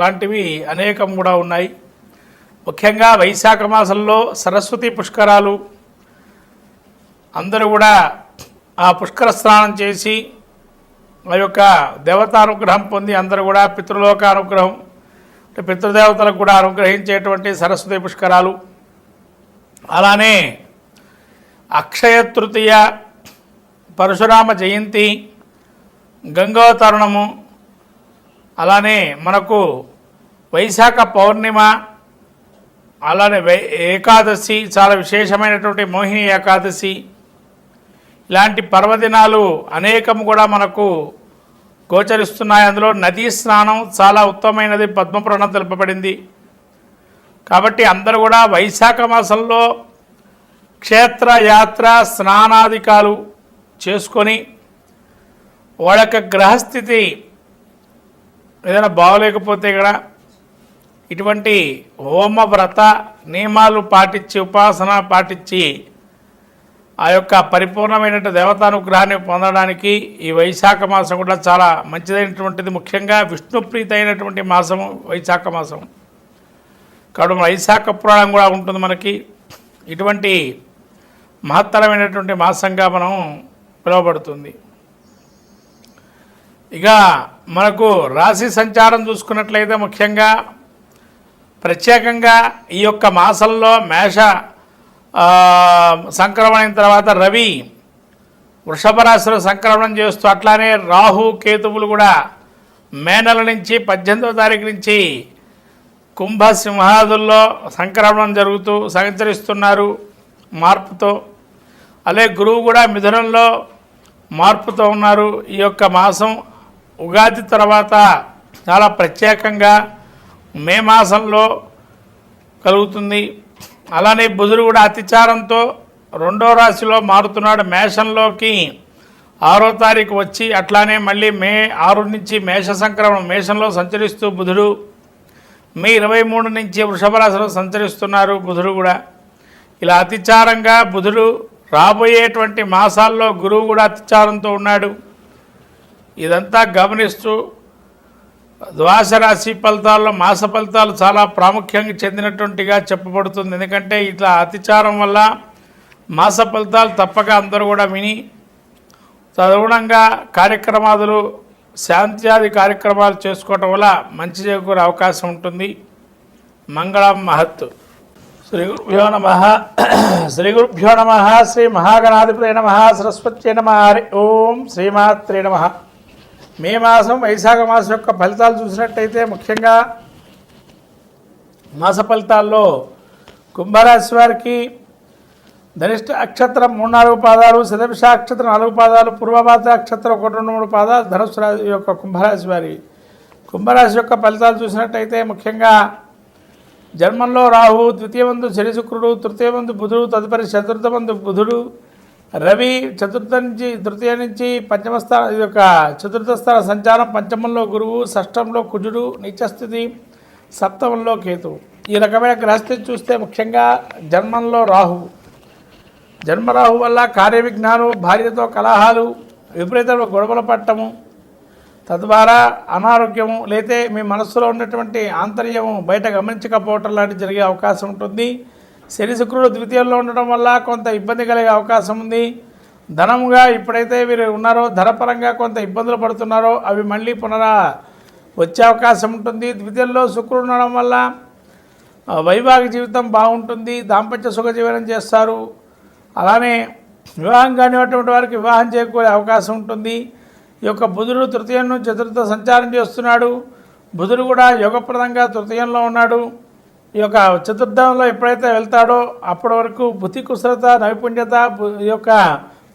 లాంటివి అనేకం కూడా ఉన్నాయి. ముఖ్యంగా వైశాఖ మాసంలో సరస్వతి పుష్కరాలు అందరూ కూడా ఆ పుష్కర స్నానం చేసి ఆ యొక్క దేవతానుగ్రహం పొంది అందరూ కూడా పితృలోక అనుగ్రహం అంటే పితృదేవతలకు కూడా అనుగ్రహించేటువంటి సరస్వతి పుష్కరాలు. అలానే అక్షయ తృతీయ పరశురామ జయంతి గంగోతరుణము అలానే మనకు వైశాఖ పౌర్ణిమ అలానే వై ఏకాదశి చాలా విశేషమైనటువంటి మోహిని ఏకాదశి. ఇలాంటి పర్వదినాలు అనేకం కూడా మనకు గోచరిస్తున్నాయి. అందులో నదీ స్నానం చాలా ఉత్తమమైనది పద్మపురాణం తెలుపబడింది. కాబట్టి అందరూ కూడా వైశాఖ మాసంలో క్షేత్ర యాత్ర స్నానాధికాలు చేసుకొని వాళ్ళ యొక్క గ్రహస్థితి ఏదైనా బాగోలేకపోతే కూడా ఇటువంటి హోమ వ్రత నియమాలు పాటించి ఉపాసన పాటించి ఆ యొక్క పరిపూర్ణమైన దేవతానుగ్రహాన్ని పొందడానికి ఈ వైశాఖ మాసం కూడా చాలా మంచిదైనటువంటిది. ముఖ్యంగా విష్ణుప్రీతి అయినటువంటి మాసము వైశాఖ మాసం. కాబట్టి వైశాఖ పురాణం కూడా ఉంటుంది మనకి. ఇటువంటి మహత్తరమైనటువంటి మాసంగా మనం పిలువబడుతుంది. ఇక మనకు రాశి సంచారం చూసుకున్నట్లయితే ముఖ్యంగా ప్రత్యేకంగా ఈ యొక్క మాసంలో మేష సంక్రమణ అయిన తర్వాత రవి వృషభ రాశిలో సంక్రమణం చేస్తూ అట్లానే రాహు కేతువులు కూడా మే నెల నుంచి పద్దెనిమిదవ తారీఖు నుంచి కుంభ సింహాదుల్లో సంక్రమణం జరుగుతూ సంచరిస్తున్నారు మార్పుతో. అలాగే గురువు కూడా మిథునంలో మార్పుతో ఉన్నారు ఈ యొక్క మాసం. ఉగాది తర్వాత చాలా ప్రత్యేకంగా మే మాసంలో కలుగుతుంది. అలానే బుధుడు కూడా అతిచారంతో రెండో రాశిలో మారుతున్నాడు. మేషంలోకి ఆరో తారీఖు వచ్చి అట్లానే మళ్ళీ మే ఆరు నుంచి మేష సంక్రమణం మేషంలో సంచరిస్తూ బుధుడు మే ఇరవై మూడు నుంచి వృషభ రాశిలో సంచరిస్తున్నారు బుధుడు కూడా. ఇలా అతిచారంగా బుధుడు రాబోయేటువంటి మాసాల్లో గురువు కూడా అతిచారంతో ఉన్నాడు. ఇదంతా గమనిస్తూ ద్వాసరాశి ఫలితాల్లో మాస ఫలితాలు చాలా ప్రాముఖ్యంగా చెందినటువంటిగా చెప్పబడుతుంది. ఎందుకంటే ఇట్లా అతిచారం వల్ల మాస ఫలితాలు తప్పక అందరూ కూడా విని తదనుగుణంగా కార్యక్రమాదులు శాంత్యాది కార్యక్రమాలు చేసుకోవటం వల్ల మంచి చేకూరే అవకాశం ఉంటుంది. మంగళం మహత్తు శ్రీ గురుభ్యో నమ. శ్రీ గురుభ్యో నమ. శ్రీ మహాగణాధిపతి నమ. సరస్వతి నమ. హరి ఓం శ్రీమాత్రే నమ. మే మాసం వైశాఖ మాసం యొక్క ఫలితాలు చూసినట్టయితే ముఖ్యంగా మాస ఫలితాల్లో కుంభరాశి వారికి ధనిష్ట అక్షత్రం మూడు నాలుగు పాదాలు శతభిష అక్షత్రం నాలుగు పాదాలు పూర్వభాద్ర అక్షత్రం ఒకటి రెండు మూడు పాదాలు ధనుసు రాశి యొక్క కుంభరాశి వారి. కుంభరాశి యొక్క ఫలితాలు చూసినట్టయితే ముఖ్యంగా జన్మంలో రాహు ద్వితీయమందు శని శుక్రుడు తృతీయమందు బుధుడు తదుపరి చతుర్థమందు బుధుడు రవి చతుర్థ నుంచి తృతీయ నుంచి పంచమ స్థానం ఇది యొక్క చతుర్థ స్థాన సంచారం. పంచమంలో గురువు షష్టంలో కుజుడు నీచస్థితి సప్తమంలో కేతు ఈ రకమైన గ్రహస్థితి చూస్తే ముఖ్యంగా జన్మంలో రాహు జన్మరాహు వల్ల కార్య భార్యతో కలహాలు విపరీతంలో గొడవలు పట్టము తద్వారా అనారోగ్యము లేతే మీ మనస్సులో ఉన్నటువంటి ఆంతర్యము బయట గమనించకపోవటం లాంటివి జరిగే అవకాశం ఉంటుంది. శని శుక్రుడు ద్వితీయంలో ఉండడం వల్ల కొంత ఇబ్బంది కలిగే అవకాశం ఉంది. ధనముగా ఇప్పుడైతే వీరు ఉన్నారో ధనపరంగా కొంత ఇబ్బందులు పడుతున్నారో అవి మళ్ళీ పునరా వచ్చే అవకాశం ఉంటుంది. ద్వితీయంలో శుక్రుడు ఉండడం వల్ల వైవాహిక జీవితం బాగుంటుంది దాంపత్య సుఖ జీవనం చేస్తారు. అలానే వివాహం కానివటువంటి వారికి వివాహం చేకూరే అవకాశం ఉంటుంది. ఈ యొక్క బుధుడు తృతీయం నుంచి చతుర్థ సంచారం చేస్తున్నాడు. బుధుడు కూడా యోగప్రదంగా తృతీయంలో ఉన్నాడు. ఈ యొక్క చతుర్థంలో ఎప్పుడైతే వెళ్తాడో అప్పటి వరకు బుద్ధి కుశలత నైపుణ్యత ఈ యొక్క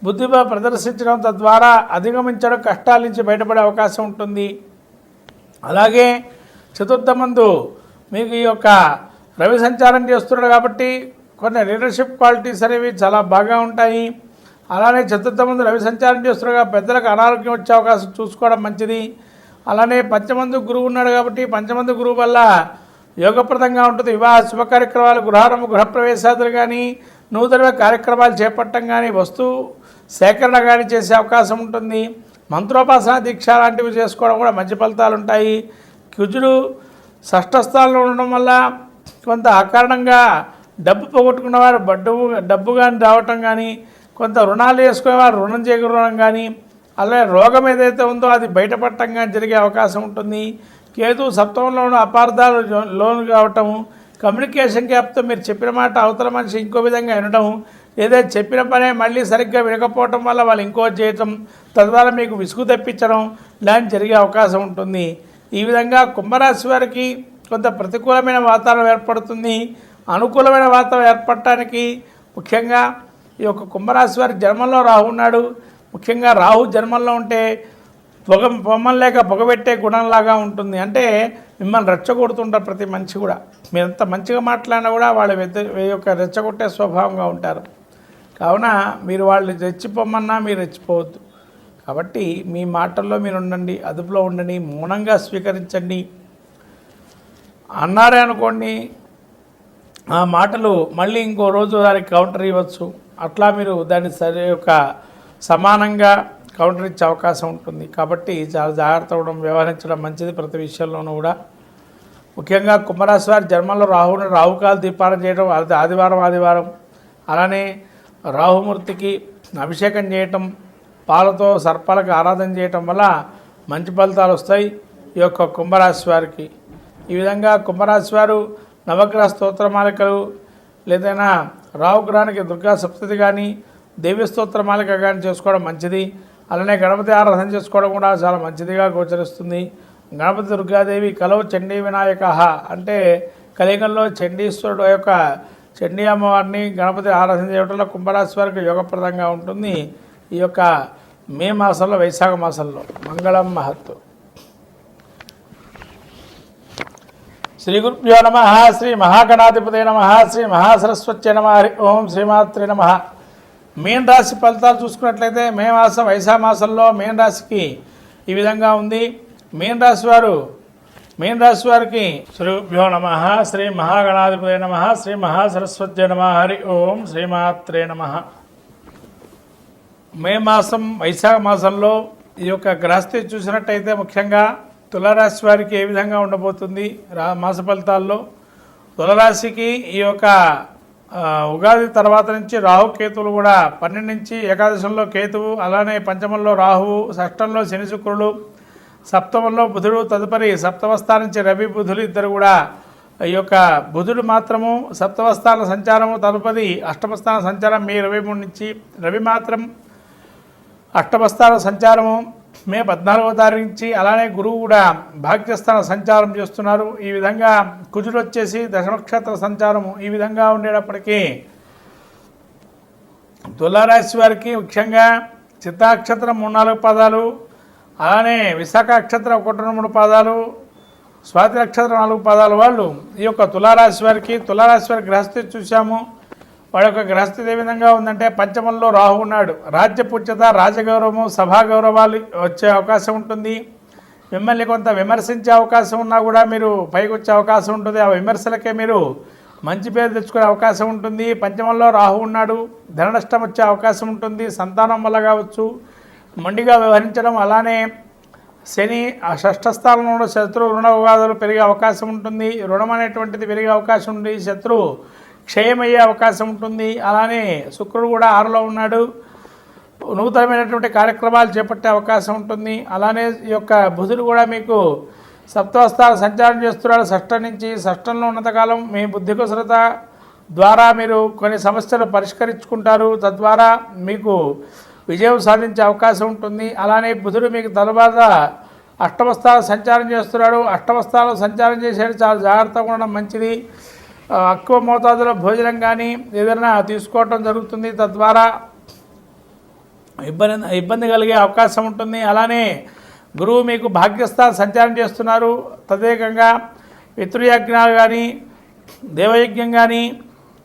బుద్ధి ప్రదర్శించడం తద్వారా అధిగమించడం కష్టాల నుంచి బయటపడే అవకాశం ఉంటుంది. అలాగే చతుర్థమందు మీకు ఈ యొక్క రవి సంచారం చేస్తున్నాడు కాబట్టి కొన్ని లీడర్షిప్ క్వాలిటీస్ అనేవి చాలా బాగా ఉంటాయి. అలానే చతుర్థమందు రవి సంచారం చేస్తున్నాడు పెద్దలకు అనారోగ్యం వచ్చే అవకాశం చూసుకోవడం మంచిది. అలానే పంచమంది గురువు ఉన్నాడు కాబట్టి పంచమంది గురువు వల్ల యోగప్రదంగా ఉంటుంది. వివాహ శుభ కార్యక్రమాలు గృహారంభ గృహప్రవేశాదులు కానీ నూతన కార్యక్రమాలు చేపట్టడం కానీ వస్తువు సేకరణ కానీ చేసే అవకాశం ఉంటుంది. మంత్రోపాసన దీక్ష లాంటివి చేసుకోవడం కూడా మంచి ఫలితాలు ఉంటాయి. కుజుడు షష్ఠ స్థానంలో ఉండడం వల్ల కొంత అకారణంగా డబ్బు పోగొట్టుకున్న వారు డబ్బు డబ్బు కానీ రావటం కానీ కొంత రుణాలు వేసుకునే వారు రుణం చేకూరడం కానీ అలాగే రోగం ఏదైతే ఉందో అది బయటపడటం కానీ జరిగే అవకాశం ఉంటుంది. కేతు సప్తమంలోనూ అపార్థాలు లోను కావటం కమ్యూనికేషన్ గ్యాప్తో మీరు చెప్పిన మాట అవతల మనిషి ఇంకో విధంగా వినడం లేదా చెప్పిన పనే మళ్ళీ సరిగ్గా వినకపోవటం వల్ల వాళ్ళు ఇంకో చేయటం తద్వారా మీకు విసుగు తెప్పించడం లాంటి జరిగే అవకాశం ఉంటుంది. ఈ విధంగా కుంభరాశి వారికి కొంత ప్రతికూలమైన వాతావరణం ఏర్పడుతుంది. అనుకూలమైన వాతావరణం ఏర్పడటానికి ముఖ్యంగా ఈ యొక్క కుంభరాశి వారి జన్మంలో రాహు ఉన్నాడు. ముఖ్యంగా రాహు జన్మంలో ఉంటే పొగ పొమ్మని లేక పొగబెట్టే గుణంలాగా ఉంటుంది. అంటే మిమ్మల్ని రెచ్చగొడుతుంటారు ప్రతి మనిషి కూడా. మీరు ఎంత మంచిగా మాట్లాడినా కూడా వాళ్ళ యొక్క రెచ్చగొట్టే స్వభావంగా ఉంటారు. కావున మీరు వాళ్ళు రెచ్చిపోమన్నా మీరు రెచ్చిపోవద్దు. కాబట్టి మీ మాటల్లో మీరు ఉండండి అదుపులో ఉండండి మౌనంగా స్వీకరించండి. అన్నారే అనుకోండి ఆ మాటలు మళ్ళీ ఇంకో రోజు దానికి కౌంటర్ ఇవ్వచ్చు. అట్లా మీరు దాన్ని సరి యొక్క సమానంగా కౌంటర్ ఇచ్చే అవకాశం ఉంటుంది. కాబట్టి చాలా జాగ్రత్త అవ్వడం వ్యవహరించడం మంచిది ప్రతి విషయంలోనూ కూడా. ముఖ్యంగా కుంభరాశి వారి జన్మలో రాహుని రాహుకాలు దీపారం చేయడం అది ఆదివారం ఆదివారం. అలానే రాహుమూర్తికి అభిషేకం చేయటం పాలతో సర్పాలకు ఆరాధన చేయటం వల్ల మంచి ఫలితాలు వస్తాయి ఈ యొక్క కుంభరాశి వారికి. ఈ విధంగా కుంభరాశి వారు నవగ్రహ స్తోత్రమాలికలు లేదైనా రాహుగ్రహానికి దుర్గా సప్తతి కానీ దేవి స్తోత్రమాలిక కానీ చేసుకోవడం మంచిది. అలానే గణపతి ఆరాధన చేసుకోవడం కూడా చాలా మంచిదిగా గోచరిస్తుంది. గణపతి దుర్గాదేవి కలవు చండీ వినాయక అంటే కలియుగంలో చండీశ్వరుడు యొక్క చండీ అమ్మవారిని గణపతి ఆరాధన చేయడంలో కుంభరాశి వారికి యోగప్రదంగా ఉంటుంది. ఈ యొక్క మే మాసంలో వైశాఖ మాసంలో. మంగళం మహత్తు. శ్రీ గురుభ్యో నమ శ్రీ మహాగణాధిపతి నమ శ్రీ మహాసరస్వత్య నమ హరి ఓం శ్రీమాత్రి నమ. మీన రాశి ఫలితాలు చూసుకున్నట్లయితే మే మాసం వైశాఖ మాసంలో మీన రాశికి ఈ విధంగా ఉంది. మీన రాశి వారు మీన రాశి వారికి శ్రీభ్యో నమ శ్రీ మహాగణాధిపతి నమ శ్రీ మహాసరస్వత్య నమ హరి ఓం శ్రీమాత్రే నమ. మే మాసం వైశాఖ మాసంలో ఈ యొక్క గ్రహస్థితి చూసినట్టయితే ముఖ్యంగా తులరాశి వారికి ఏ విధంగా ఉండబోతుంది రా మాస ఫలితాల్లో? తులరాశికి ఈ యొక్క ఉగాది తర్వాత నుంచి రాహు కేతువులు కూడా పన్నెండు నుంచి ఏకాదశంలో కేతువు అలానే పంచమంలో రాహువు షష్టంలో శని శుక్రులు సప్తమంలో బుధుడు తదుపరి సప్తమస్థానం నుంచి రవి బుధులు ఇద్దరు కూడా ఈ యొక్క బుధుడు మాత్రము సప్తమస్థాన సంచారము తదుపరి అష్టమస్థాన సంచారం మే ఇరవై మూడు నుంచి రవి మాత్రం అష్టమస్థాన సంచారము మే పద్నాలుగవ తారీఖు నుంచి అలానే గురువు కూడా భాగ్యస్థాన సంచారం చేస్తున్నారు. ఈ విధంగా కుజుడు వచ్చేసి దశమక్షేత్ర సంచారం ఈ విధంగా ఉండేటప్పటికీ తులారాశి వారికి ముఖ్యంగా చిత్తాక్షత్రం మూడు నాలుగు పదాలు అలానే విశాఖ నక్షత్రం ఒకటి రెండు మూడు పాదాలు స్వాతి నక్షత్రం నాలుగు పదాలు వాళ్ళు ఈ యొక్క తులారాశి వారికి తులారాశి వారి గ్రహస్థితి చూసాము వాళ్ళ యొక్క గ్రహస్థితి ఏ విధంగా ఉందంటే పంచమంలో రాహు ఉన్నాడు. రాజ్య పుచ్చత రాజగౌరవము సభా గౌరవాలు వచ్చే అవకాశం ఉంటుంది. మిమ్మల్ని కొంత విమర్శించే అవకాశం ఉన్నా కూడా మీరు పైకి వచ్చే అవకాశం ఉంటుంది. ఆ విమర్శలకే మీరు మంచి పేరు తెచ్చుకునే అవకాశం ఉంటుంది. పంచమంలో రాహు ఉన్నాడు. ధన నష్టం వచ్చే అవకాశం ఉంటుంది. సంతానం వల్ల కావచ్చు. మొండిగా వ్యవహరించడం అలానే శని ఆ స్థానంలో ఉన్న శత్రు రుణ వివాదాలు పెరిగే అవకాశం ఉంటుంది. రుణం అనేటువంటిది పెరిగే అవకాశం ఉంది. శత్రువు క్షయమయ్యే అవకాశం ఉంటుంది. అలానే శుక్రుడు కూడా ఆరులో ఉన్నాడు. నూతనమైనటువంటి కార్యక్రమాలు చేపట్టే అవకాశం ఉంటుంది. అలానే ఈ యొక్క బుధుడు కూడా మీకు సప్తవస్థాలు సంచారం చేస్తున్నాడు. షష్టం నుంచి షష్టంలో ఉన్నంతకాలం మీ బుద్ధి కుశలత ద్వారా మీరు కొన్ని సమస్యలు పరిష్కరించుకుంటారు. తద్వారా మీకు విజయం సాధించే అవకాశం ఉంటుంది. అలానే బుధుడు మీకు తరువాత అష్టమస్థాలు సంచారం చేస్తున్నాడు. అష్టమస్థాలు సంచారం చేసేది చాలా జాగ్రత్తగా ఉండడం మంచిది. ఎక్కువ మోతాదులో భోజనం కానీ ఏదైనా తీసుకోవటం జరుగుతుంది. తద్వారా ఇబ్బంది ఇబ్బంది కలిగే అవకాశం ఉంటుంది. అలానే గురువు మీకు భాగ్యస్థానం సంచారం చేస్తున్నారు. తదేకంగా పితృయజ్ఞాలు కానీ దేవయజ్ఞం కానీ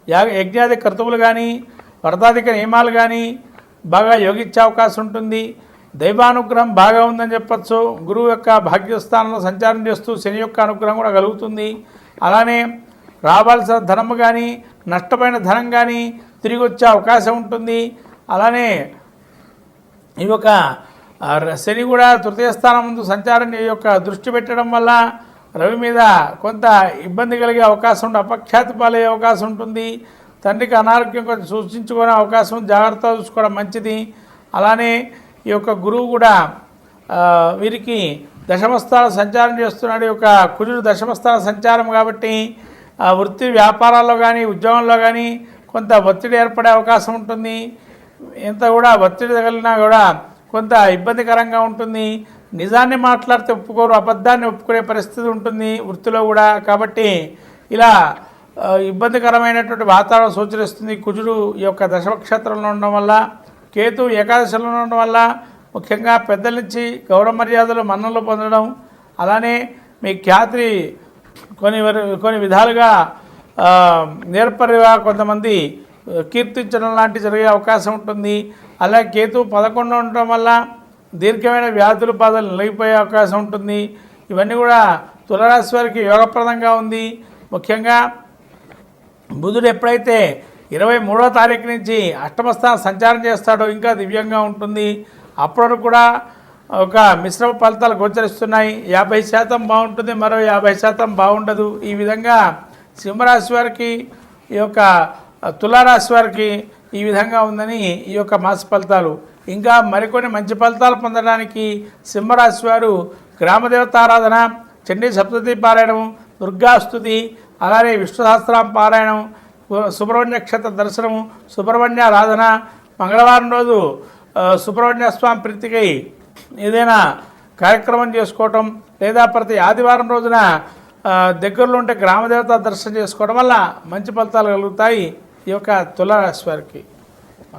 యాగ యజ్ఞాది కర్తువులు కానీ వ్రతాధిక నియమాలు కానీ బాగా యోగించే అవకాశం ఉంటుంది. దైవానుగ్రహం బాగా ఉందని చెప్పచ్చు. గురువు యొక్క భాగ్యస్థానంలో సంచారం చేస్తూ శని యొక్క అనుగ్రహం కూడా కలుగుతుంది. అలానే రావాల్సిన ధనం కానీ నష్టమైన ధనం కానీ తిరిగి వచ్చే అవకాశం ఉంటుంది. అలానే ఈ యొక్క ర- శని కూడా తృతీయ స్థానం ముందు సంచారం ఈ యొక్క దృష్టి పెట్టడం వల్ల రవి మీద కొంత ఇబ్బంది కలిగే అవకాశం ఉంటుంది అపఖ్యాతి పాలయ్యే అవకాశం ఉంటుంది. తండ్రికి అనారోగ్యం కొంచెం సూచించుకునే అవకాశం జాగ్రత్త చూసుకోవడం మంచిది. అలానే ఈ యొక్క గురువు కూడా వీరికి దశమస్థాన సంచారం చేస్తున్నాడు. ఈ యొక్క కుజుడు దశమస్థాన సంచారం కాబట్టి ఆ, వృత్తి వ్యాపారాల్లో కానీ ఉద్యోగంలో కానీ కొంత ఒత్తిడి ఏర్పడే అవకాశం ఉంటుంది. ఎంత కూడా ఒత్తిడి తగిలినా కూడా కొంత ఇబ్బందికరంగా ఉంటుంది. నిజాన్ని మాట్లాడితే ఒప్పుకోరు అబద్ధాన్ని ఒప్పుకునే పరిస్థితి ఉంటుంది వృత్తిలో కూడా. కాబట్టి ఇలా ఇబ్బందికరమైనటువంటి వాతావరణం సూచనిస్తుంది కుజుడు ఈ యొక్క దశనక్షత్రంలో ఉండడం వల్ల కేతు ఏకాదశిలో ఉండడం వల్ల ముఖ్యంగా పెద్దల నుంచి గౌరవ మర్యాదలు మన్నలు పొందడం అలానే మీ ఖ్యాతి కొన్ని కొన్ని విధాలుగా నేర్పరిగా కొంతమంది కీర్తించడం లాంటి జరిగే అవకాశం ఉంటుంది. అలాగే కేతు పదకొండు ఉండటం వల్ల దీర్ఘమైన వ్యాధులు బాధలు నిలిగిపోయే అవకాశం ఉంటుంది. ఇవన్నీ కూడా తులరాశి వారికి యోగప్రదంగా ఉంది. ముఖ్యంగా బుధుడు ఎప్పుడైతే ఇరవై మూడో తారీఖు నుంచి అష్టమస్థానం సంచారం చేస్తాడో ఇంకా దివ్యంగా ఉంటుంది. అప్పటి కూడా ఒక మిశ్రమ ఫలితాలు గోచరిస్తున్నాయి. యాభై శాతం బాగుంటుంది మరో యాభై శాతం బాగుండదు. ఈ విధంగా సింహరాశి వారికి ఈ యొక్క తులారాశి వారికి ఈ విధంగా ఉందని ఈ యొక్క మాస ఫలితాలు. ఇంకా మరికొన్ని మంచి ఫలితాలు పొందడానికి సింహరాశి వారు గ్రామదేవతారాధన చండీ సప్తతి పారాయణం దుర్గాస్తుతి అలానే విష్ణు సహస్రం పారాయణం సుబ్రహ్మణ్య క్షేత్ర దర్శనము సుబ్రహ్మణ్య ఆరాధన మంగళవారం రోజు సుబ్రహ్మణ్య స్వామి ప్రీతికై ఏదైనా కార్యక్రమం చేసుకోవటం లేదా ప్రతి ఆదివారం రోజున దగ్గరలో ఉంటే గ్రామదేవత దర్శనం చేసుకోవడం వల్ల మంచి ఫలితాలు కలుగుతాయి ఈ యొక్క తులరాశి వారికి.